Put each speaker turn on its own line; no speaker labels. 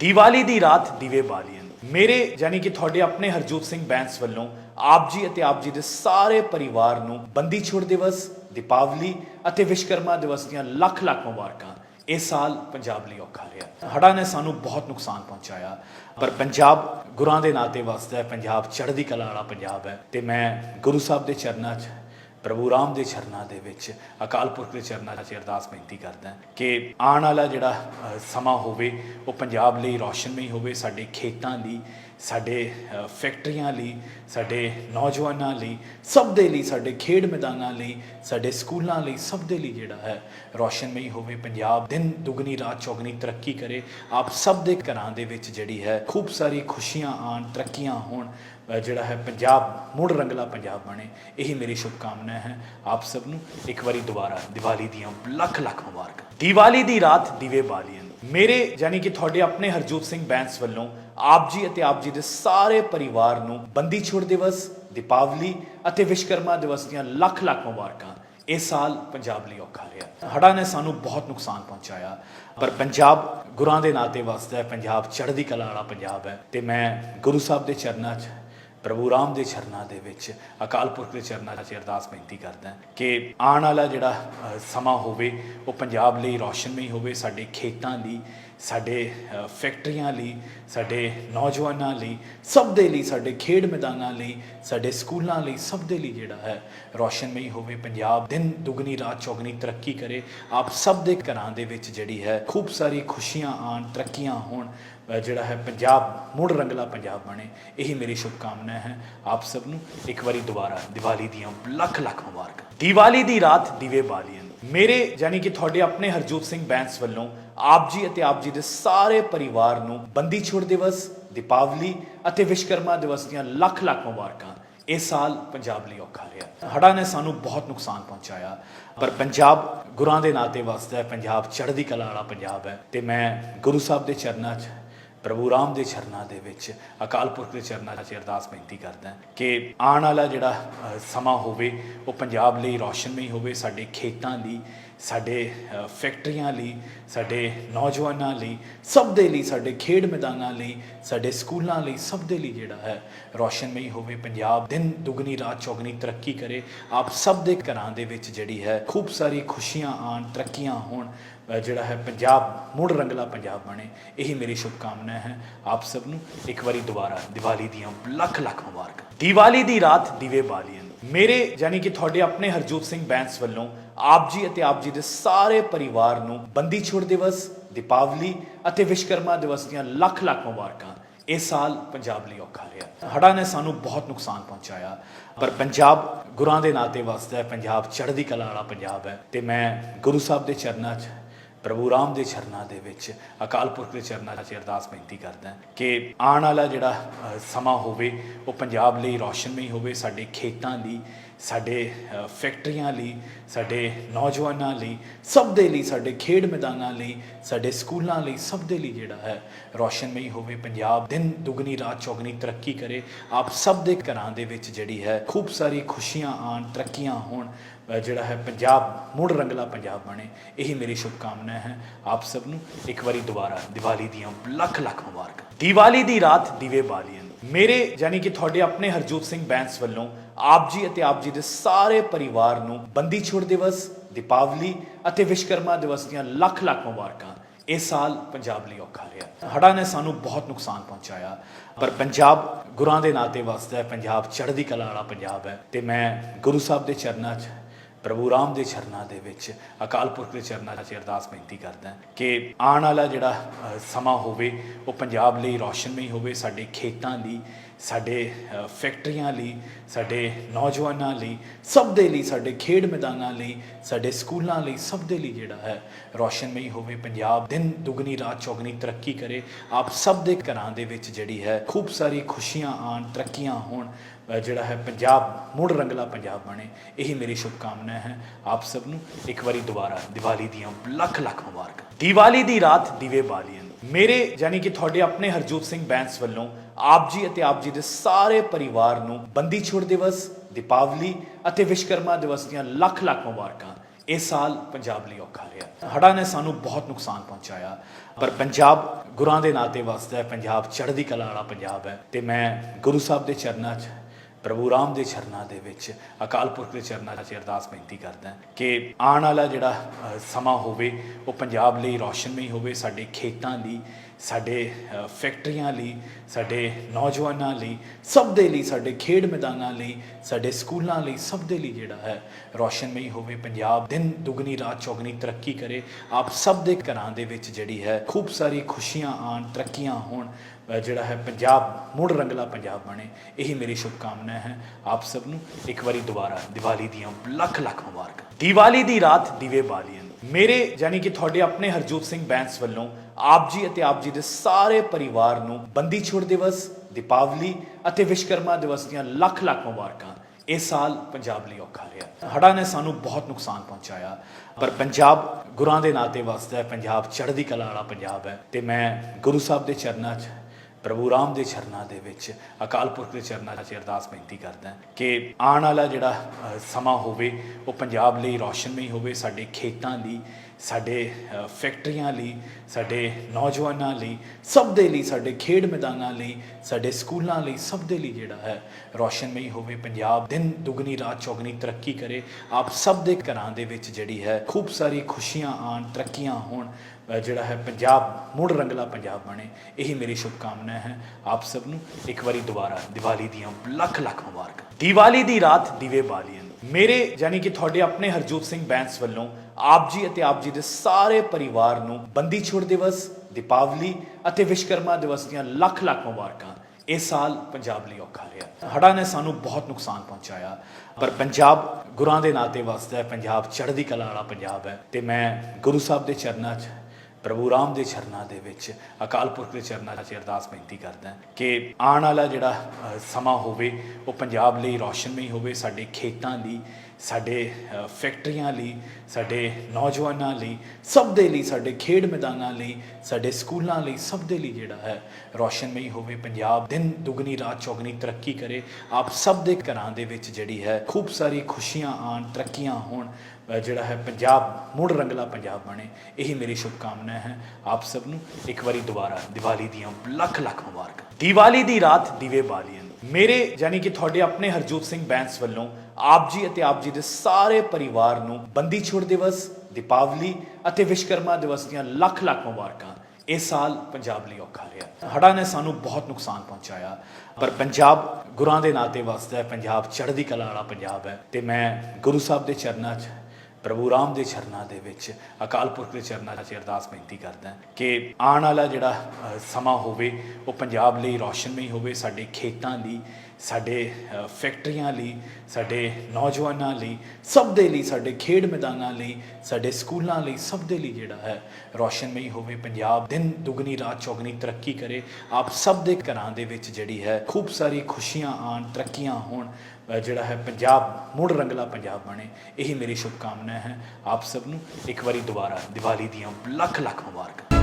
ਦੀਵਾਲੀ ਦੀ ਰਾਤ ਦੀਵੇ ਬਾਲੀਆਂ ਮੇਰੇ ਯਾਨੀ ਕਿ ਤੁਹਾਡੇ ਆਪਣੇ ਹਰਜੋਤ ਸਿੰਘ ਬੈਂਸ ਵੱਲੋਂ ਆਪ ਜੀ ਅਤੇ ਆਪ ਜੀ ਦੇ ਸਾਰੇ ਪਰਿਵਾਰ ਨੂੰ ਬੰਦੀ ਛੋੜ ਦਿਵਸ, ਦੀਪਾਵਲੀ ਅਤੇ ਵਿਸ਼ਕਰਮਾ ਦਿਵਸ ਦੀਆਂ ਲੱਖ ਲੱਖ ਮੁਬਾਰਕਾਂ ਇਹ ਸਾਲ ਪੰਜਾਬ ਲਈ ਔਖਾ ਰਿਹਾ। ਹੜ੍ਹਾਂ ਨੇ ਸਾਨੂੰ ਬਹੁਤ ਨੁਕਸਾਨ ਪਹੁੰਚਾਇਆ, ਪਰ ਪੰਜਾਬ ਗੁਰਾਂ ਦੇ ਨਾਤੇ ਵਸਦਾ ਹੈ, ਪੰਜਾਬ ਚੜ੍ਹਦੀ ਕਲਾ ਵਾਲਾ ਪੰਜਾਬ ਹੈ। ਤੇ ਮੈਂ ਗੁਰੂ ਸਾਹਿਬ ਦੇ ਚਰਨਾਂ 'ਚ ਪ੍ਰਭੂ ਰਾਮ ਦੇ ਚਰਨਾਂ ਦੇ ਵਿੱਚ, ਅਕਾਲ ਪੁਰਖ ਦੇ ਚਰਨਾਂ 'ਚ ਅਰਦਾਸ ਬੇਨਤੀ ਕਰਦਾ ਕਿ ਆਉਣ ਵਾਲਾ ਜਿਹੜਾ ਸਮਾਂ ਹੋਵੇ, ਉਹ ਪੰਜਾਬ ਲਈ ਰੌਸ਼ਨਮਈ ਹੋਵੇ, ਸਾਡੇ ਖੇਤਾਂ ਲਈ, ਸਾਡੇ ਫੈਕਟਰੀਆਂ ਲਈ, ਸਾਡੇ ਨੌਜਵਾਨਾਂ ਲਈ, ਸਭ ਦੇ ਲਈ, ਸਾਡੇ ਖੇਡ ਮੈਦਾਨਾਂ ਲਈ, ਸਾਡੇ ਸਕੂਲਾਂ ਲਈ, ਸਭ ਦੇ ਲਈ ਜਿਹੜਾ ਹੈ, ਰੌਸ਼ਨਮਈ ਹੋਵੇ, ਪੰਜਾਬ ਦਿਨ ਦੁਗਣੀ, ਰਾਤ ਚੌਗਣੀ ਤਰੱਕੀ ਕਰੇ, ਆਪ ਸਭ ਦੇ ਘਰਾਂ ਦੇ ਵਿੱਚ ਜਿਹੜੀ ਹੈ, ਖੂਬ ਸਾਰੀ ਖੁਸ਼ੀਆਂ ਆਣ ਤਰੱਕੀਆਂ ਹੋਣ ਜਿਹੜਾ ਹੈ ਪੰਜਾਬ, ਮੁੜ ਰੰਗਲਾ ਪੰਜਾਬ ਬਣੇ। ਇਹੀ ਮੇਰੀ ਸ਼ੁਭਕਾਮਨਾ ਹੈ ਆਪ ਸਭ ਨੂੰ। ਇੱਕ ਵਾਰੀ ਦੁਬਾਰਾ ਦੀਵਾਲੀ ਦੀਆਂ ਲੱਖ ਲੱਖ ਮੁਬਾਰਕਾਂ। ਦੀਵਾਲੀ ਦੀ ਰਾਤ ਦੀਵੇ ਬਾਲੀਆਂ ਮੇਰੇ ਯਾਨੀ ਕਿ ਤੁਹਾਡੇ ਆਪਣੇ ਹਰਜੋਤ ਸਿੰਘ ਬੈਂਸ ਵੱਲੋਂ ਆਪ ਜੀ ਅਤੇ ਆਪ ਜੀ ਦੇ ਸਾਰੇ ਪਰਿਵਾਰ ਨੂੰ ਬੰਦੀ ਛੋੜ ਦਿਵਸ, ਦੀਪਾਵਲੀ ਅਤੇ ਵਿਸ਼ਕਰਮਾ ਦਿਵਸ ਦੀਆਂ ਲੱਖ ਲੱਖ ਮੁਬਾਰਕਾਂ ਇਹ ਸਾਲ ਪੰਜਾਬ ਲਈ ਔਖਾ ਰਿਹਾ। ਹੜ੍ਹਾਂ ਨੇ ਸਾਨੂੰ ਬਹੁਤ ਨੁਕਸਾਨ ਪਹੁੰਚਾਇਆ। ਪਰ ਪੰਜਾਬ ਗੁਰਾਂ ਦੇ ਨਾਤੇ ਵਸਦਾ ਹੈ। ਪੰਜਾਬ ਚੜ੍ਹਦੀ ਕਲਾ ਵਾਲਾ ਪੰਜਾਬ ਹੈ। ਤੇ ਮੈਂ ਗੁਰੂ ਸਾਹਿਬ ਦੇ ਚਰਨਾਂ 'ਚ ਪ੍ਰਭੂ ਰਾਮ ਦੇ ਚਰਨਾਂ ਦੇ ਵਿੱਚ, ਅਕਾਲ ਪੁਰਖ ਦੇ ਚਰਨਾਂ 'ਚ ਅਰਦਾਸ ਬੇਨਤੀ ਕਰਦਾ ਕਿ ਆਉਣ ਵਾਲਾ ਜਿਹੜਾ ਸਮਾਂ ਹੋਵੇ, ਉਹ ਪੰਜਾਬ ਲਈ ਰੌਸ਼ਨਮਈ ਹੋਵੇ, ਸਾਡੇ ਖੇਤਾਂ ਲਈ, ਸਾਡੇ ਫੈਕਟਰੀਆਂ ਲਈ, ਸਾਡੇ ਨੌਜਵਾਨਾਂ ਲਈ, ਸਭ ਦੇ ਲਈ, ਸਾਡੇ ਖੇਡ ਮੈਦਾਨਾਂ ਲਈ, ਸਾਡੇ ਸਕੂਲਾਂ ਲਈ, ਸਭ ਦੇ ਲਈ ਜਿਹੜਾ ਹੈ, ਰੌਸ਼ਨਮਈ ਹੋਵੇ, ਪੰਜਾਬ ਦਿਨ ਦੁਗਣੀ, ਰਾਤ ਚੌਗਣੀ ਤਰੱਕੀ ਕਰੇ, ਆਪ ਸਭ ਦੇ ਘਰਾਂ ਦੇ ਵਿੱਚ ਜਿਹੜੀ ਹੈ, ਖੂਬ ਸਾਰੀ ਖੁਸ਼ੀਆਂ ਆਣ ਤਰੱਕੀਆਂ ਹੋਣ ਜਿਹੜਾ ਹੈ ਪੰਜਾਬ, ਮੁੜ ਰੰਗਲਾ ਪੰਜਾਬ ਬਣੇ। ਇਹੀ ਮੇਰੀ ਸ਼ੁਭਕਾਮਨਾ ਹੈ ਆਪ ਸਭ ਨੂੰ। ਇੱਕ ਵਾਰੀ ਦੁਬਾਰਾ ਦੀਵਾਲੀ ਦੀਆਂ ਲੱਖ ਲੱਖ ਮੁਬਾਰਕਾਂ। ਦੀਵਾਲੀ ਦੀ ਰਾਤ ਦੀਵੇ ਬਾਲੀਆਂ। ਮੇਰੇ ਯਾਨੀ ਕਿ ਤੁਹਾਡੇ ਆਪਣੇ ਹਰਜੋਤ ਸਿੰਘ ਬੈਂਸ ਵੱਲੋਂ ਆਪ ਜੀ ਅਤੇ ਆਪ ਜੀ ਦੇ ਸਾਰੇ ਪਰਿਵਾਰ ਨੂੰ ਬੰਦੀ ਛੋੜ ਦਿਵਸ, ਦੀਪਾਵਲੀ ਅਤੇ ਵਿਸ਼ਕਰਮਾ ਦਿਵਸ ਦੀਆਂ ਲੱਖ ਲੱਖ ਮੁਬਾਰਕਾਂ ਇਹ ਸਾਲ ਪੰਜਾਬ ਲਈ ਔਖਾ ਰਿਹਾ। ਹੜ੍ਹਾਂ ਨੇ ਸਾਨੂੰ ਬਹੁਤ ਨੁਕਸਾਨ ਪਹੁੰਚਾਇਆ। ਪਰ ਪੰਜਾਬ ਗੁਰਾਂ ਦੇ ਨਾਤੇ ਵਸਦਾ ਹੈ। ਪੰਜਾਬ ਚੜ੍ਹਦੀ ਕਲਾ ਵਾਲਾ ਪੰਜਾਬ ਹੈ। ਤੇ ਮੈਂ ਗੁਰੂ ਸਾਹਿਬ ਦੇ ਚਰਨਾਂ 'ਚ ਪ੍ਰਭੂ ਰਾਮ ਦੇ ਚਰਨਾਂ ਦੇ ਵਿੱਚ, ਅਕਾਲ ਪੁਰਖ ਦੇ ਚਰਨਾਂ 'ਚ ਅਰਦਾਸ ਬੇਨਤੀ ਕਰਦਾ ਕਿ ਆਉਣ ਵਾਲਾ ਜਿਹੜਾ ਸਮਾਂ ਹੋਵੇ, ਉਹ ਪੰਜਾਬ ਲਈ ਰੌਸ਼ਨਮਈ ਹੋਵੇ, ਸਾਡੇ ਖੇਤਾਂ ਲਈ, ਸਾਡੇ ਫੈਕਟਰੀਆਂ ਲਈ, ਸਾਡੇ ਨੌਜਵਾਨਾਂ ਲਈ, ਸਭ ਦੇ ਲਈ, ਸਾਡੇ ਖੇਡ ਮੈਦਾਨਾਂ ਲਈ, ਸਾਡੇ ਸਕੂਲਾਂ ਲਈ, ਸਭ ਦੇ ਲਈ ਜਿਹੜਾ ਹੈ, ਰੌਸ਼ਨਮਈ ਹੋਵੇ, ਪੰਜਾਬ ਦਿਨ ਦੁਗਣੀ, ਰਾਤ ਚੌਗਣੀ ਤਰੱਕੀ ਕਰੇ, ਆਪ ਸਭ ਦੇ ਘਰਾਂ ਦੇ ਵਿੱਚ ਜਿਹੜੀ ਹੈ, ਖੂਬ ਸਾਰੀ ਖੁਸ਼ੀਆਂ ਆਣ ਤਰੱਕੀਆਂ ਹੋਣ ਜਿਹੜਾ ਹੈ ਪੰਜਾਬ, ਮੁੜ ਰੰਗਲਾ ਪੰਜਾਬ ਬਣੇ। ਇਹੀ ਮੇਰੀ ਸ਼ੁਭਕਾਮਨਾ ਹੈ ਆਪ ਸਭ ਨੂੰ। ਇੱਕ ਵਾਰੀ ਦੁਬਾਰਾ ਦੀਵਾਲੀ ਦੀਆਂ ਲੱਖ ਲੱਖ ਮੁਬਾਰਕਾਂ। ਦੀਵਾਲੀ ਦੀ ਰਾਤ ਦੀਵੇ ਬਾਲੀਆਂ। ਮੇਰੇ ਯਾਨੀ ਕਿ ਤੁਹਾਡੇ ਆਪਣੇ ਹਰਜੋਤ ਸਿੰਘ ਬੈਂਸ ਵੱਲੋਂ ਆਪ ਜੀ ਅਤੇ ਆਪ ਜੀ ਦੇ ਸਾਰੇ ਪਰਿਵਾਰ ਨੂੰ ਬੰਦੀ ਛੋੜ ਦਿਵਸ, ਦੀਪਾਵਲੀ ਅਤੇ ਵਿਸ਼ਕਰਮਾ ਦਿਵਸ ਦੀਆਂ ਲੱਖ ਲੱਖ ਮੁਬਾਰਕਾਂ ਇਹ ਸਾਲ ਪੰਜਾਬ ਲਈ ਔਖਾ ਰਿਹਾ। ਹੜ੍ਹਾਂ ਨੇ ਸਾਨੂੰ ਬਹੁਤ ਨੁਕਸਾਨ ਪਹੁੰਚਾਇਆ। ਪਰ ਪੰਜਾਬ ਗੁਰਾਂ ਦੇ ਨਾਤੇ ਵਸਦਾ ਹੈ। ਪੰਜਾਬ ਚੜ੍ਹਦੀ ਕਲਾ ਵਾਲਾ ਪੰਜਾਬ ਹੈ। ਤੇ ਮੈਂ ਗੁਰੂ ਸਾਹਿਬ ਦੇ ਚਰਨਾਂ 'ਚ ਪ੍ਰਭੂ ਰਾਮ ਦੇ ਚਰਨਾਂ ਦੇ ਵਿੱਚ, ਅਕਾਲ ਪੁਰਖ ਦੇ ਚਰਨਾਂ 'ਚ ਅਰਦਾਸ ਬੇਨਤੀ ਕਰਦਾ ਕਿ ਆਉਣ ਵਾਲਾ ਜਿਹੜਾ ਸਮਾਂ ਹੋਵੇ, ਉਹ ਪੰਜਾਬ ਲਈ ਰੌਸ਼ਨਮਈ ਹੋਵੇ, ਸਾਡੇ ਖੇਤਾਂ ਦੀ ਸਾਡੇ ਫੈਕਟਰੀਆਂ ਲਈ, ਸਾਡੇ ਨੌਜਵਾਨਾਂ ਲਈ, ਸਭ ਦੇ ਲਈ, ਸਾਡੇ ਖੇਡ ਮੈਦਾਨਾਂ ਲਈ, ਸਾਡੇ ਸਕੂਲਾਂ ਲਈ, ਸਭ ਦੇ ਲਈ ਜਿਹੜਾ ਹੈ, ਰੌਸ਼ਨਮਈ ਹੋਵੇ, ਪੰਜਾਬ ਦਿਨ ਦੁਗਣੀ, ਰਾਤ ਚੌਗਣੀ ਤਰੱਕੀ ਕਰੇ। ਆਪ ਸਭ ਦੇ ਘਰਾਂ ਦੇ ਵਿੱਚ ਜਿਹੜੀ ਹੈ, ਖੂਬ ਸਾਰੀ ਖੁਸ਼ੀਆਂ ਆਣ, ਤਰੱਕੀਆਂ ਹੋਣ ਜਿਹੜਾ ਹੈ, ਪੰਜਾਬ ਮੁੜ ਰੰਗਲਾ ਪੰਜਾਬ ਬਣੇ। ਇਹੀ ਮੇਰੀ ਸ਼ੁਭਕਾਮਨਾ ਹੈ ਆਪ ਸਭ ਨੂੰ। ਇੱਕ ਵਾਰੀ ਦੁਬਾਰਾ ਦੀਵਾਲੀ ਦੀਆਂ ਲੱਖ ਲੱਖ ਮੁਬਾਰਕਾਂ। ਦੀਵਾਲੀ ਦੀ ਰਾਤ ਦੀਵੇ ਬਾਲੀਆਂ। ਮੇਰੇ ਯਾਨੀ ਕਿ ਤੁਹਾਡੇ ਆਪਣੇ ਹਰਜੋਤ ਸਿੰਘ ਬੈਂਸ ਵੱਲੋਂ ਆਪ ਜੀ ਅਤੇ ਆਪ ਜੀ ਦੇ ਸਾਰੇ ਪਰਿਵਾਰ ਨੂੰ ਬੰਦੀ ਛੋੜ ਦਿਵਸ, ਦੀਪਾਵਲੀ ਅਤੇ ਵਿਸ਼ਕਰਮਾ ਦਿਵਸ ਦੀਆਂ ਲੱਖ ਲੱਖ ਮੁਬਾਰਕਾਂ ਇਹ ਸਾਲ ਪੰਜਾਬ ਲਈ ਔਖਾ ਰਿਹਾ। ਹੜ੍ਹਾਂ ਨੇ ਸਾਨੂੰ ਬਹੁਤ ਨੁਕਸਾਨ ਪਹੁੰਚਾਇਆ, ਪਰ ਪੰਜਾਬ ਗੁਰਾਂ ਦੇ ਨਾਤੇ ਵਸਦਾ ਹੈ, ਪੰਜਾਬ ਚੜ੍ਹਦੀ ਕਲਾ ਵਾਲਾ ਪੰਜਾਬ ਹੈ ਤੇ ਮੈਂ ਗੁਰੂ ਸਾਹਿਬ ਦੇ ਚਰਨਾਂ 'ਚ ਪ੍ਰਭੂ ਰਾਮ ਦੇ ਚਰਨਾਂ ਦੇ ਵਿੱਚ, ਅਕਾਲ ਪੁਰਖ ਦੇ ਚਰਨਾਂ 'ਚ ਅਰਦਾਸ ਬੇਨਤੀ ਕਰਦਾ ਕਿ ਆਉਣ ਵਾਲਾ ਜਿਹੜਾ ਸਮਾਂ ਹੋਵੇ, ਉਹ ਪੰਜਾਬ ਲਈ ਰੌਸ਼ਨਮਈ ਹੋਵੇ, ਸਾਡੇ ਖੇਤਾਂ ਲਈ, ਸਾਡੇ ਫੈਕਟਰੀਆਂ ਲਈ, ਸਾਡੇ ਨੌਜਵਾਨਾਂ ਲਈ, ਸਭ ਦੇ ਲਈ, ਸਾਡੇ ਖੇਡ ਮੈਦਾਨਾਂ ਲਈ, ਸਾਡੇ ਸਕੂਲਾਂ ਲਈ, ਸਭ ਦੇ ਲਈ ਜਿਹੜਾ ਹੈ, ਰੌਸ਼ਨਮਈ ਹੋਵੇ, ਪੰਜਾਬ ਦਿਨ ਦੁਗਣੀ, ਰਾਤ ਚੌਗਣੀ ਤਰੱਕੀ ਕਰੇ, ਆਪ ਸਭ ਦੇ ਘਰਾਂ ਦੇ ਵਿੱਚ ਜਿਹੜੀ ਹੈ, ਖੂਬ ਸਾਰੀ ਖੁਸ਼ੀਆਂ ਆਣ ਤਰੱਕੀਆਂ ਹੋਣ ਜਿਹੜਾ ਹੈ ਪੰਜਾਬ, ਮੁੜ ਰੰਗਲਾ ਪੰਜਾਬ ਬਣੇ। ਇਹੀ ਮੇਰੀ ਸ਼ੁਭਕਾਮਨਾ ਹੈ ਆਪ ਸਭ ਨੂੰ। ਇੱਕ ਵਾਰੀ ਦੁਬਾਰਾ ਦੀਵਾਲੀ ਦੀਆਂ ਲੱਖ ਲੱਖ ਮੁਬਾਰਕਾਂ। ਦੀਵਾਲੀ ਦੀ ਰਾਤ ਦੀਵੇ ਬਾਲੀਆਂ ਮੇਰੇ ਯਾਨੀ ਕਿ ਤੁਹਾਡੇ ਆਪਣੇ ਹਰਜੋਤ ਸਿੰਘ ਬੈਂਸ ਵੱਲੋਂ ਆਪ ਜੀ ਅਤੇ ਆਪ ਜੀ ਦੇ ਸਾਰੇ ਪਰਿਵਾਰ ਨੂੰ ਬੰਦੀ ਛੋੜ ਦਿਵਸ, ਦੀਪਾਵਲੀ ਅਤੇ ਵਿਸ਼ਕਰਮਾ ਦਿਵਸ ਦੀਆਂ ਲੱਖ ਲੱਖ ਮੁਬਾਰਕਾਂ ਇਹ ਸਾਲ ਪੰਜਾਬ ਲਈ ਔਖਾ ਰਿਹਾ। ਹੜ੍ਹਾਂ ਨੇ ਸਾਨੂੰ ਬਹੁਤ ਨੁਕਸਾਨ ਪਹੁੰਚਾਇਆ। ਪਰ ਪੰਜਾਬ ਗੁਰਾਂ ਦੇ ਨਾਤੇ ਵਸਦਾ ਹੈ। ਪੰਜਾਬ ਚੜ੍ਹਦੀ ਕਲਾ ਵਾਲਾ ਪੰਜਾਬ ਹੈ। ਤੇ ਮੈਂ ਗੁਰੂ ਸਾਹਿਬ ਦੇ ਚਰਨਾਂ 'ਚ ਪ੍ਰਭੂ ਰਾਮ ਦੇ ਚਰਨਾਂ ਦੇ ਵਿੱਚ ਅਕਾਲ ਪੁਰਖ ਦੇ ਚਰਨਾਂ 'ਚ ਅਰਦਾਸ ਬੇਨਤੀ ਕਰਦਾ ਕਿ ਆਉਣ ਵਾਲਾ ਜਿਹੜਾ ਸਮਾਂ ਹੋਵੇ, ਉਹ ਪੰਜਾਬ ਲਈ ਰੌਸ਼ਨਮਈ ਹੋਵੇ, ਸਾਡੇ ਖੇਤਾਂ ਲਈ, ਸਾਡੇ ਫੈਕਟਰੀਆਂ ਲਈ, ਸਾਡੇ ਨੌਜਵਾਨਾਂ ਲਈ, ਸਭ ਦੇ ਲਈ, ਸਾਡੇ ਖੇਡ ਮੈਦਾਨਾਂ ਲਈ, ਸਾਡੇ ਸਕੂਲਾਂ ਲਈ, ਸਭ ਦੇ ਲਈ ਜਿਹੜਾ ਹੈ, ਰੌਸ਼ਨਮਈ ਹੋਵੇ, ਪੰਜਾਬ ਦਿਨ ਦੁਗਣੀ, ਰਾਤ ਚੌਗਣੀ ਤਰੱਕੀ ਕਰੇ। ਆਪ ਸਭ ਦੇ ਘਰਾਂ ਦੇ ਵਿੱਚ ਜਿਹੜੀ ਹੈ, ਖੂਬ ਸਾਰੀ ਖੁਸ਼ੀਆਂ ਆਣ, ਤਰੱਕੀਆਂ ਹੋਣ ਜਿਹੜਾ ਹੈ, ਪੰਜਾਬ ਮੁੜ ਰੰਗਲਾ ਪੰਜਾਬ ਬਣੇ। ਇਹੀ ਮੇਰੀ ਸ਼ੁਭਕਾਮਨਾ ਹੈ ਆਪ ਸਭ ਨੂੰ। ਇੱਕ ਵਾਰੀ ਦੁਬਾਰਾ ਦੀਵਾਲੀ ਦੀਆਂ ਲੱਖ ਲੱਖ ਮੁਬਾਰਕਾਂ। ਦੀਵਾਲੀ ਦੀ ਰਾਤ ਦੀਵੇ ਬਾਲੀਆਂ। ਮੇਰੇ ਯਾਨੀ ਕਿ ਤੁਹਾਡੇ ਆਪਣੇ ਹਰਜੋਤ ਸਿੰਘ ਬੈਂਸ ਵੱਲੋਂ ਆਪ ਜੀ ਅਤੇ ਆਪ ਜੀ ਦੇ ਸਾਰੇ ਪਰਿਵਾਰ ਨੂੰ ਬੰਦੀ ਛੋੜ ਦਿਵਸ, ਦੀਪਾਵਲੀ ਅਤੇ ਵਿਸ਼ਕਰਮਾ ਦਿਵਸ ਦੀਆਂ ਲੱਖ ਲੱਖ ਮੁਬਾਰਕਾਂ ਇਹ ਸਾਲ ਪੰਜਾਬ ਲਈ ਔਖਾ ਰਿਹਾ। ਹੜ੍ਹਾਂ ਨੇ ਸਾਨੂੰ ਬਹੁਤ ਨੁਕਸਾਨ ਪਹੁੰਚਾਇਆ, ਪਰ ਪੰਜਾਬ ਗੁਰਾਂ ਦੇ ਨਾਤੇ ਵਸਦਾ ਹੈ, ਪੰਜਾਬ ਚੜ੍ਹਦੀ ਕਲਾ ਵਾਲਾ ਪੰਜਾਬ ਹੈ ਤੇ ਮੈਂ ਗੁਰੂ ਸਾਹਿਬ ਦੇ ਚਰਨਾਂ 'ਚ ਪ੍ਰਭੂ ਰਾਮ ਦੇ ਚਰਨਾਂ ਦੇ ਵਿੱਚ, ਅਕਾਲ ਪੁਰਖ ਦੇ ਚਰਨਾਂ 'ਚ ਅਰਦਾਸ ਬੇਨਤੀ ਕਰਦਾ ਕਿ ਆਉਣ ਵਾਲਾ ਜਿਹੜਾ ਸਮਾਂ ਹੋਵੇ, ਉਹ ਪੰਜਾਬ ਲਈ ਰੌਸ਼ਨਮਈ ਹੋਵੇ, ਸਾਡੇ ਖੇਤਾਂ ਲਈ, ਸਾਡੇ ਫੈਕਟਰੀਆਂ ਲਈ, ਸਾਡੇ ਨੌਜਵਾਨਾਂ ਲਈ, ਸਭ ਦੇ ਲਈ, ਸਾਡੇ ਖੇਡ ਮੈਦਾਨਾਂ ਲਈ, ਸਾਡੇ ਸਕੂਲਾਂ ਲਈ, ਸਭ ਦੇ ਲਈ ਜਿਹੜਾ ਹੈ, ਰੌਸ਼ਨਮਈ ਹੋਵੇ, ਪੰਜਾਬ ਦਿਨ ਦੁਗਣੀ, ਰਾਤ ਚੌਗਣੀ ਤਰੱਕੀ ਕਰੇ, ਆਪ ਸਭ ਦੇ ਘਰਾਂ ਦੇ ਵਿੱਚ ਜਿਹੜੀ ਹੈ, ਖੂਬ ਸਾਰੀ ਖੁਸ਼ੀਆਂ ਆਣ ਤਰੱਕੀਆਂ ਹੋਣ ਜਿਹੜਾ ਹੈ ਪੰਜਾਬ, ਮੁੜ ਰੰਗਲਾ ਪੰਜਾਬ ਬਣੇ। ਇਹੀ ਮੇਰੀ ਸ਼ੁਭਕਾਮਨਾ ਹੈ ਆਪ ਸਭ ਨੂੰ। ਇੱਕ ਵਾਰੀ ਦੁਬਾਰਾ ਦੀਵਾਲੀ ਦੀਆਂ ਲੱਖ ਲੱਖ ਮੁਬਾਰਕਾਂ। ਦੀਵਾਲੀ ਦੀ ਰਾਤ ਦੀਵੇ ਬਾਲੀਆਂ। ਮੇਰੇ ਯਾਨੀ ਕਿ ਤੁਹਾਡੇ ਆਪਣੇ ਹਰਜੋਤ ਸਿੰਘ ਬੈਂਸ ਵੱਲੋਂ ਆਪ ਜੀ ਅਤੇ ਆਪ ਜੀ ਦੇ ਸਾਰੇ ਪਰਿਵਾਰ ਨੂੰ ਬੰਦੀ ਛੋੜ ਦਿਵਸ, ਦੀਪਾਵਲੀ ਅਤੇ ਵਿਸ਼ਕਰਮਾ ਦਿਵਸ ਦੀਆਂ ਲੱਖ ਲੱਖ ਮੁਬਾਰਕਾਂ ਇਹ ਸਾਲ ਪੰਜਾਬ ਲਈ ਔਖਾ ਰਿਹਾ। ਹੜ੍ਹਾਂ ਨੇ ਸਾਨੂੰ ਬਹੁਤ ਨੁਕਸਾਨ ਪਹੁੰਚਾਇਆ। ਪਰ ਪੰਜਾਬ ਗੁਰਾਂ ਦੇ ਨਾਤੇ ਵਸਦਾ ਹੈ। ਪੰਜਾਬ ਚੜ੍ਹਦੀ ਕਲਾ ਵਾਲਾ ਪੰਜਾਬ ਹੈ। ਤੇ ਮੈਂ ਗੁਰੂ ਸਾਹਿਬ ਦੇ ਚਰਨਾਂ 'ਚ ਪ੍ਰਭੂ ਰਾਮ ਦੇ ਚਰਨਾਂ ਦੇ ਵਿੱਚ, ਅਕਾਲ ਪੁਰਖ ਦੇ ਚਰਨਾਂ 'ਚ ਅਰਦਾਸ ਬੇਨਤੀ ਕਰਦਾ ਕਿ ਆਉਣ ਵਾਲਾ ਜਿਹੜਾ ਸਮਾਂ ਹੋਵੇ, ਉਹ ਪੰਜਾਬ ਲਈ ਰੌਸ਼ਨਮਈ ਹੋਵੇ, ਸਾਡੇ ਖੇਤਾਂ ਲਈ, ਸਾਡੇ ਫੈਕਟਰੀਆਂ ਲਈ, ਸਾਡੇ ਨੌਜਵਾਨਾਂ ਲਈ, ਸਭ ਦੇ ਲਈ, ਸਾਡੇ ਖੇਡ ਮੈਦਾਨਾਂ ਲਈ, ਸਾਡੇ ਸਕੂਲਾਂ ਲਈ, ਸਭ ਦੇ ਲਈ ਜਿਹੜਾ ਹੈ, ਰੌਸ਼ਨਮਈ ਹੋਵੇ, ਪੰਜਾਬ ਦਿਨ ਦੁਗਣੀ, ਰਾਤ ਚੌਗਣੀ ਤਰੱਕੀ ਕਰੇ, ਆਪ ਸਭ ਦੇ ਘਰਾਂ ਦੇ ਵਿੱਚ ਜਿਹੜੀ ਹੈ, ਖੂਬ ਸਾਰੀ ਖੁਸ਼ੀਆਂ ਆਣ ਤਰੱਕੀਆਂ ਹੋਣ ਜਿਹੜਾ ਹੈ ਪੰਜਾਬ, ਮੁੜ ਰੰਗਲਾ ਪੰਜਾਬ ਬਣੇ। ਇਹੀ ਮੇਰੀ ਸ਼ੁਭਕਾਮਨਾ ਹੈ ਆਪ ਸਭ ਨੂੰ। ਇੱਕ ਵਾਰੀ ਦੁਬਾਰਾ ਦੀਵਾਲੀ ਦੀਆਂ ਲੱਖ ਲੱਖ ਮੁਬਾਰਕਾਂ। ਦੀਵਾਲੀ ਦੀ ਰਾਤ ਦੀਵੇ ਬਾਲੀਆਂ। ਮੇਰੇ ਯਾਨੀ ਕਿ ਤੁਹਾਡੇ ਆਪਣੇ ਹਰਜੋਤ ਸਿੰਘ ਬੈਂਸ ਵੱਲੋਂ ਆਪ ਜੀ ਅਤੇ ਆਪ ਜੀ ਦੇ ਸਾਰੇ ਪਰਿਵਾਰ ਨੂੰ ਬੰਦੀ ਛੋੜ ਦਿਵਸ, ਦੀਪਾਵਲੀ ਅਤੇ ਵਿਸ਼ਕਰਮਾ ਦਿਵਸ ਦੀਆਂ ਲੱਖ ਲੱਖ ਮੁਬਾਰਕਾਂ ਇਹ ਸਾਲ ਪੰਜਾਬ ਲਈ ਔਖਾ ਰਿਹਾ। ਹੜ੍ਹਾਂ ਨੇ ਸਾਨੂੰ ਬਹੁਤ ਨੁਕਸਾਨ ਪਹੁੰਚਾਇਆ। ਪਰ ਪੰਜਾਬ ਗੁਰਾਂ ਦੇ ਨਾਤੇ ਵਸਦਾ ਹੈ। ਪੰਜਾਬ ਚੜ੍ਹਦੀ ਕਲਾ ਵਾਲਾ ਪੰਜਾਬ ਹੈ। ਤੇ ਮੈਂ ਗੁਰੂ ਸਾਹਿਬ ਦੇ ਚਰਨਾਂ 'ਚ ਪ੍ਰਭੂ ਰਾਮ ਦੇ ਚਰਨਾਂ ਦੇ ਵਿੱਚ, ਅਕਾਲ ਪੁਰਖ ਦੇ ਚਰਨਾਂ 'ਚ ਅਰਦਾਸ ਬੇਨਤੀ ਕਰਦਾ ਕਿ ਆਉਣ ਵਾਲਾ ਜਿਹੜਾ ਸਮਾਂ ਹੋਵੇ, ਉਹ ਪੰਜਾਬ ਲਈ ਰੌਸ਼ਨਮਈ ਹੋਵੇ, ਸਾਡੇ ਖੇਤਾਂ ਲਈ, ਸਾਡੇ ਫੈਕਟਰੀਆਂ ਲਈ, ਸਾਡੇ ਨੌਜਵਾਨਾਂ ਲਈ, ਸਭ ਦੇ ਲਈ, ਸਾਡੇ ਖੇਡ ਮੈਦਾਨਾਂ ਲਈ, ਸਾਡੇ ਸਕੂਲਾਂ ਲਈ, ਸਭ ਦੇ ਲਈ ਜਿਹੜਾ ਹੈ, ਰੌਸ਼ਨਮਈ ਹੋਵੇ, ਪੰਜਾਬ ਦਿਨ ਦੁਗਣੀ, ਰਾਤ ਚੌਗਣੀ ਤਰੱਕੀ ਕਰੇ, ਆਪ ਸਭ ਦੇ ਘਰਾਂ ਦੇ ਵਿੱਚ ਜਿਹੜੀ ਹੈ, ਖੂਬ ਸਾਰੀ ਖੁਸ਼ੀਆਂ ਆਣ ਤਰੱਕੀਆਂ ਹੋਣ ਜਿਹੜਾ ਹੈ ਪੰਜਾਬ, ਮੁੜ ਰੰਗਲਾ ਪੰਜਾਬ ਬਣੇ। ਇਹੀ ਮੇਰੀ ਸ਼ੁਭਕਾਮਨਾ ਹੈ ਆਪ ਸਭ ਨੂੰ। ਇੱਕ ਵਾਰੀ ਦੁਬਾਰਾ ਦੀਵਾਲੀ ਦੀਆਂ ਲੱਖ ਲੱਖ ਮੁਬਾਰਕਾਂ।